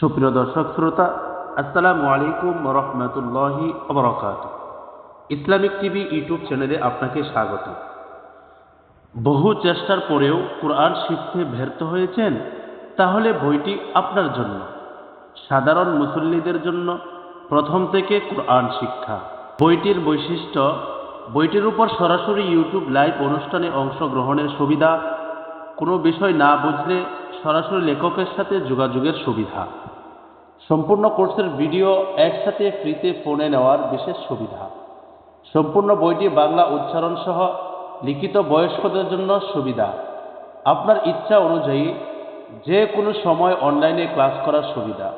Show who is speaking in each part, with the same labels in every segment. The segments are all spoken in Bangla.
Speaker 1: সুপ্রিয় দর্শক, শ্রোতা, আসসালামু আলাইকুম রহমতুল্লাহি অবরকাত ইসলামিক টিভি ইউটিউব চ্যানেলে আপনাকে স্বাগত। বহু চেষ্টার পরেও কোরআন শিখতে ব্যর্থ হয়েছেন, তাহলে বইটি আপনার জন্য। সাধারণ মুসল্লিদের জন্য প্রথম থেকে কোরআন শিক্ষা। বইটির বৈশিষ্ট্য, বইটির উপর সরাসরি ইউটিউব লাইভ অনুষ্ঠানে অংশগ্রহণের সুবিধা। কোনো বিষয় না বুঝলে সরাসরি লেখকের সাথে যোগাযোগের সুবিধা। সম্পূর্ণ কোর্সের ভিডিও একসাথে ফ্রিতে ফোনে নেওয়ার বিশেষ সুবিধা। সম্পূর্ণ বইটি বাংলা উচ্চারণ সহ লিখিত বয়স্কদের জন্য সুবিধা। আপনার ইচ্ছা অনুযায়ী যে কোনো সময় অনলাইনে ক্লাস করার সুবিধা।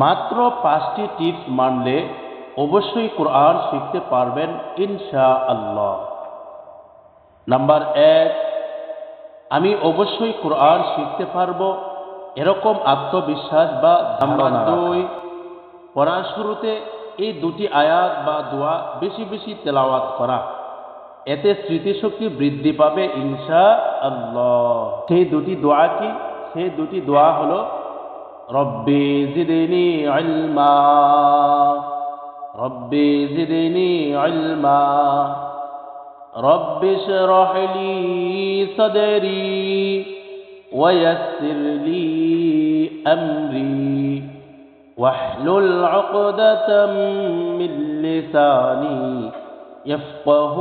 Speaker 1: মাত্র পাঁচটি টিপস মানলে অবশ্যই কোরআন শিখতে পারবেন ইনশা আল্লাহ নাম্বার এক আমি অবশ্যই কোরআন শিখতে পারব এরকম আত্মবিশ্বাস বা দুই পড়ার শুরুতে এই দুটি আয়াত বা দোয়া বেশি বেশি তেলাওয়াত করা। এতে স্মৃতিশক্তি বৃদ্ধি পাবে ইনশা আল্লাহ সেই দুটি দোয়া কি? সেই দুটি দোয়া হলো রব্বি জিদনি ইলমা। রব্বি জিদনি ইলমা رب اشرح لي صدري ويسر لي أمري واحلل عقدة من لساني يفقه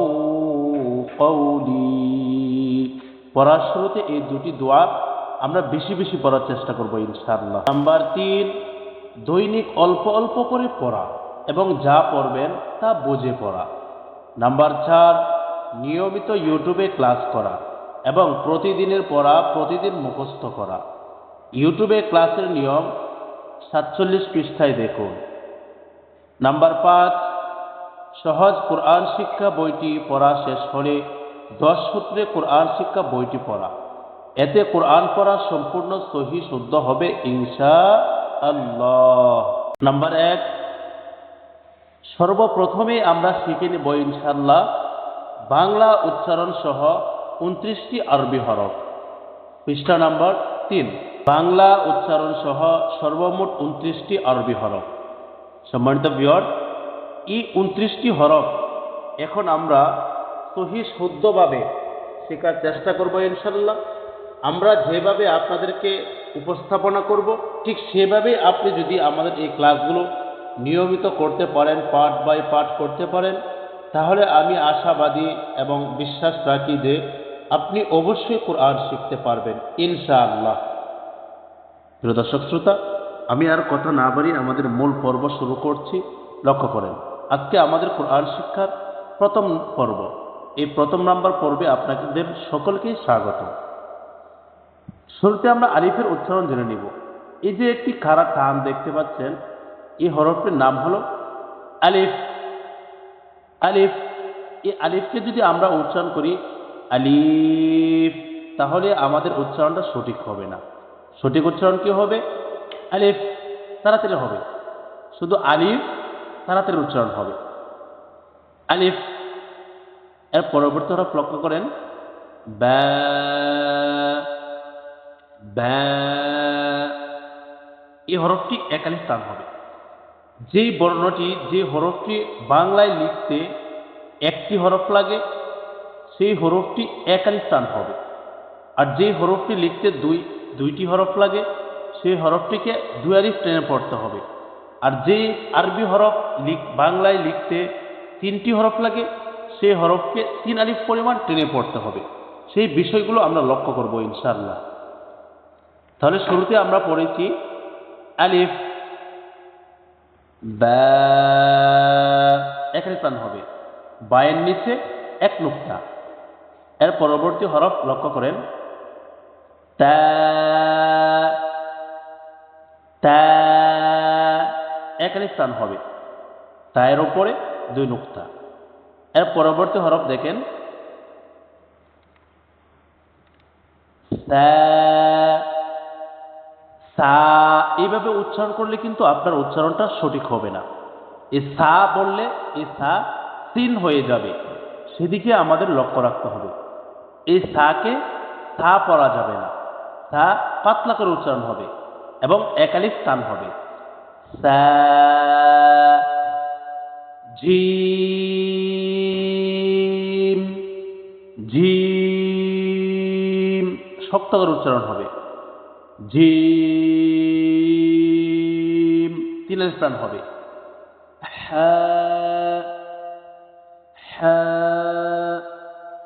Speaker 1: قولي পড়ার শুরুতে এই দুটি দোয়া আমরা বেশি বেশি পড়ার চেষ্টা করব ইনশাআল্লাহ নাম্বার তিন দৈনিক অল্প অল্প করে পড়া এবং যা পড়বেন তা বুঝে পড়া। নাম্বার চার, নিয়মিত ইউটিউবে ক্লাস করা এবং প্রতিদিনের পড়া প্রতিদিন মুখস্থ করা। ইউটিউবে ক্লাসের নিয়ম সাতচল্লিশ পৃষ্ঠায় দেখুন। নাম্বার পাঁচ, সহজ কোরআন শিক্ষা বইটি পড়া শেষ হলে দশ সূত্রে কোরআন শিক্ষা বইটি পড়া। এতে কোরআন পড়া সম্পূর্ণ সহি শুদ্ধ হবে ইনশা আল্লাহ। নাম্বার এক সর্বপ্রথমে আমরা শিখে নেব ইনশাল্লাহ বাংলা উচ্চারণ সহ উনত্রিশটি আরবি হরফ। পৃষ্ঠা নাম্বার তিন। বাংলা উচ্চারণ সহ সর্বমোট উনত্রিশটি আরবি হরফ। সম্মানিত বিয়র এই উনত্রিশটি হরফ এখন আমরা সহি শুদ্ধভাবে শেখার চেষ্টা করব ইনশাল্লাহ আমরা যেভাবে আপনাদেরকে উপস্থাপনা করব, ঠিক সেভাবে আপনি যদি আমাদের এই ক্লাসগুলো নিয়মিত করতে পারেন, পার্ট বাই পার্ট করতে পারেন, তাহলে আমি আশাবাদী এবং বিশ্বাস রাখি যে আপনি অবশ্যই কোরআন শিখতে পারবেন, ইনশাআল্লাহ। প্রিয় দর্শক শ্রোতা, আমি আর কথা না বাড়ি আমাদের মূল পর্ব শুরু করছি। লক্ষ্য করেন, আজকে আমাদের কোরআন শিক্ষার প্রথম পর্ব। এই প্রথম নাম্বার পর্বে আপনাদের সকলকেই স্বাগত। শুরুতে আমরা আলিফের উচ্চারণ জেনে নিব। এই যে একটি খারাপ টান দেখতে পাচ্ছেন এই হরফটির নাম হলো আলিফ। আলিফ, এই আলিফকে যদি আমরা উচ্চারণ করি আলিফ, তাহলে আমাদের উচ্চারণটা সঠিক হবে না। সঠিক উচ্চারণ কি হবে? আলিফ, তাড়াতাড়ি হবে। শুধু আলিফ, তাড়াতাড়ি উচ্চারণ হবে। আলিফ, এর পরবর্তী হরফ লক্ষ্য করেন। ব্যা ব্যা, এই হরফটি একালি স্থান হবে। যেই বর্ণটি, যে হরফটি বাংলায় লিখতে একটি হরফ লাগে, সেই হরফটি একালি স্থান হবে। আর যেই হরফটি লিখতে দুই, দুইটি হরফ লাগে, সেই হরফটিকে দুই টেনে পড়তে হবে। আর যে আরবি হরফ লিখ, বাংলায় লিখতে তিনটি হরফ লাগে, সেই হরফকে তিন আলিফ পরিমাণ টেনে পড়তে হবে। সেই বিষয়গুলো আমরা লক্ষ্য করব ইনশাল্লাহ তাহলে শুরুতে আমরা পড়েছি আলিফ এখানে প্রাণ হবে। বায়ের নিচে এক নুক্তা। এর পরবর্তী হরফ লক্ষ্য করেন। তা তা এখানে স্থান হবে। তায়ের ওপরে দুই নুক্তা। এর পরবর্তী হরফ দেখেন। সা এইভাবে উচ্চারণ করলে কিন্তু আপনার উচ্চারণটা সঠিক হবে না। এই সা বললে এই সা সিন হয়ে যাবে। সেদিকে আমাদের লক্ষ্য রাখতে হবে। এই সাকে সা পড়া যাবে না। সা পাতলা করে উচ্চারণ হবে এবং একালিফ টান হবে। জিম জিম শক্ত করে উচ্চারণ হবে। জিম আলিফ টান হবে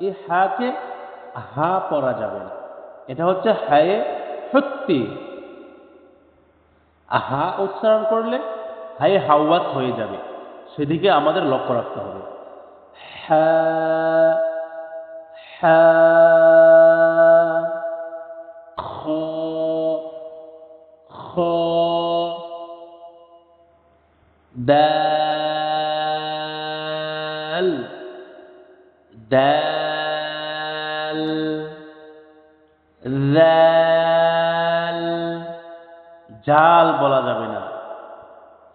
Speaker 1: এই হাকে হা পড়া যাবে না। এটা হচ্ছে হায়ে সত্যি হা উচ্চারণ করলে হায়ে হাওয়াত হয়ে যাবে। সেদিকে আমাদের লক্ষ্য রাখতে হবে। হ্যাঁ হ্যাঁ খ খ দাল দাল জাল জাল বলা যাবে না।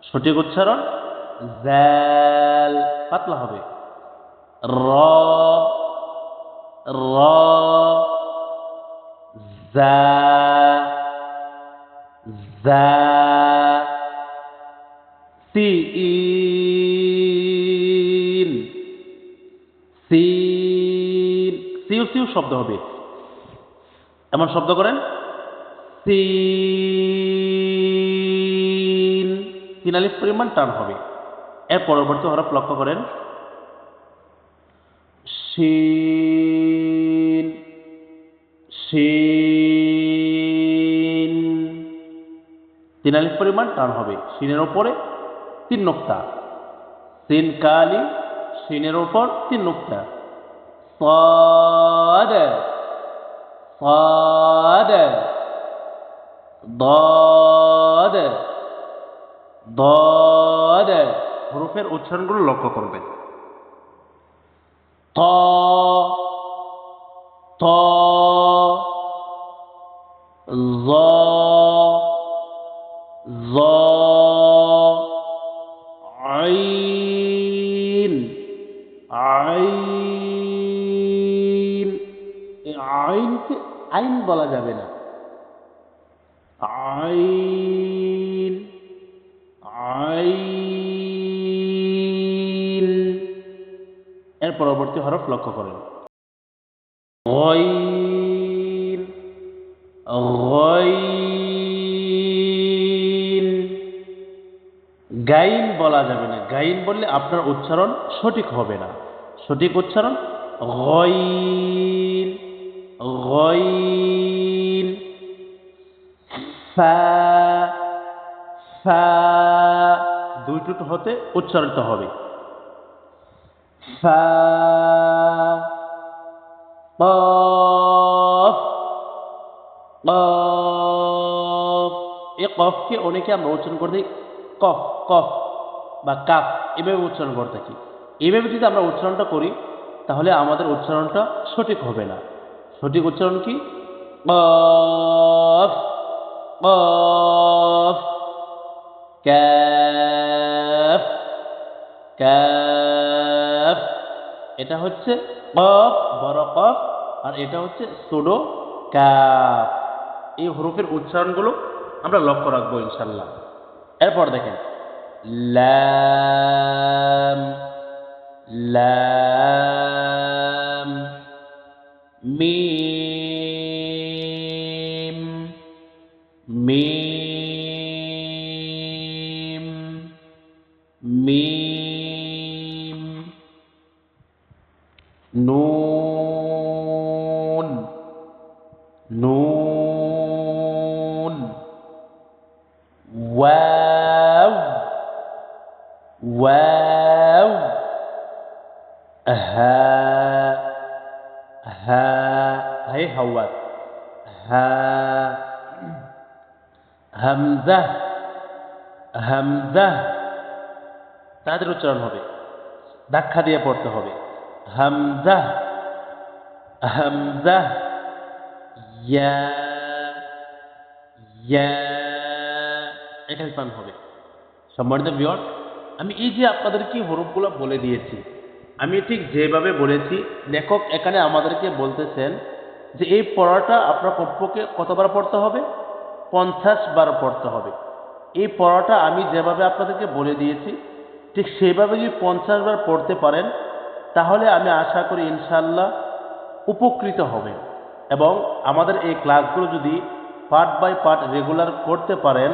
Speaker 1: সঠিক উচ্চারণ? জাল। পাতলা হবে। র র, জা জা। সিন। সিন। সিউ সিউ শব্দ হবে। এমন শব্দ করেন। সিন। তিন পরিমাণ টান হবে। এর পরবর্তী হরফ লক্ষ্য করেন। শিন শিন তিন পরিমাণ টান হবে। শিনের ওপরে তিন নোক্তা সিন কালি শিনের ওপর তিন নোক্তা صاد صاد ضاد ضاد হরফের উচ্চারণগুলো লক্ষ্য করবেন আইন বলা যাবে না। আইন আইন এর পরবর্তী হরফ লক্ষ্য করেন। গইন বলা যাবে না। গাইন বললে আপনার উচ্চারণ সঠিক হবে না। সঠিক উচ্চারণ গইন গইন ফা ফা দুই টুট হতে উচ্চারিত হবে। ফা, কফ এই কফকে অনেকে আমরা উচ্চারণ করে দিই কফ কফ বা কাফ। এভাবে উচ্চারণ করে থাকি। এভাবে যদি আমরা উচ্চারণটা করি, তাহলে আমাদের উচ্চারণটা সঠিক হবে না। সঠিক উচ্চারণ কি? কফ কফ, ক্যাফ ক্যাফ। এটা হচ্ছে কফ, বড় কফ, আর এটা হচ্ছে সোডো কাফ এই হরফের উচ্চারণগুলো আমরা লক্ষ্য রাখব ইনশাল্লাহ। এরপর দেখেন লাম লাম mim. Mim. Mim. Nun হাই হাওয়াত হা হামজা হামজা তাদের উচ্চারণ হবে। ধাক্কা দিয়ে পড়তে হবে। হামজা হামজা ইয়া ইয়া টান হবে। সম্মানিত বিয়র আমি এই যে আপনাদেরকে হরফগুলো বলে দিয়েছি আমি ঠিক যেভাবে বলেছি, লেখক এখানে আমাদেরকে বলতেছেন যে এই পড়াটা আপনার কমপক্ষে কতবার পড়তে হবে? পঞ্চাশ বার পড়তে হবে। এই পড়াটা আমি যেভাবে আপনাদেরকে বলে দিয়েছি, ঠিক সেইভাবে যদি পঞ্চাশ বার পড়তে পারেন, তাহলে আমি আশা করি ইনশাল্লাহ উপকৃত হবে এবং আমাদের এই ক্লাসগুলো যদি পার্ট বাই পার্ট রেগুলার করতে পারেন,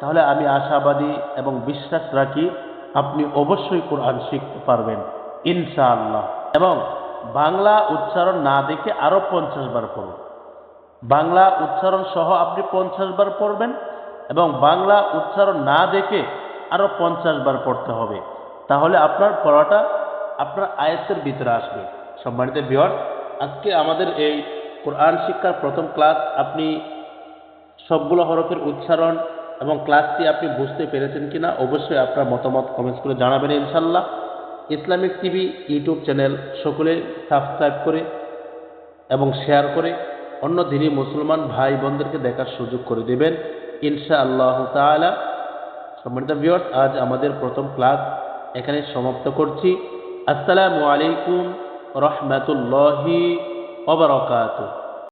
Speaker 1: তাহলে আমি আশাবাদী এবং বিশ্বাস রাখি, আপনি অবশ্যই কোরআন শিখতে পারবেন। ইনশাআল্লাহ। এবং বাংলা উচ্চারণ না দেখে আরও পঞ্চাশ বার পড়ুন। বাংলা উচ্চারণ সহ আপনি পঞ্চাশ বার পড়বেন এবং বাংলা উচ্চারণ না দেখে আরও পঞ্চাশ বার পড়তে হবে। তাহলে আপনার পড়াটা আপনার আয়ত্তের ভিতরে আসবে। সম্মানিত বিহর আজকে আমাদের এই কোরআন শিক্ষার প্রথম ক্লাস আপনি সবগুলো হরফের উচ্চারণ এবং ক্লাসটি আপনি বুঝতে পেরেছেন কিনা অবশ্যই আপনার মতামত কমেন্টস করে জানাবেন ইনশাল্লাহ ইসলামিক টিভি, ইউটিউব চ্যানেল সকলে সাবস্ক্রাইব করে এবং শেয়ার করে অন্য দিনই মুসলমান ভাই বোনদেরকে দেখার সুযোগ করে দেবেন। ইনশা আল্লাহ তালা সম্মানিত ভিউয়ার্স আজ আমাদের প্রথম ক্লাস এখানে সমাপ্ত করছি। আসসালামু আলাইকুম রহমতুল্লাহি ওবরাকাতুহ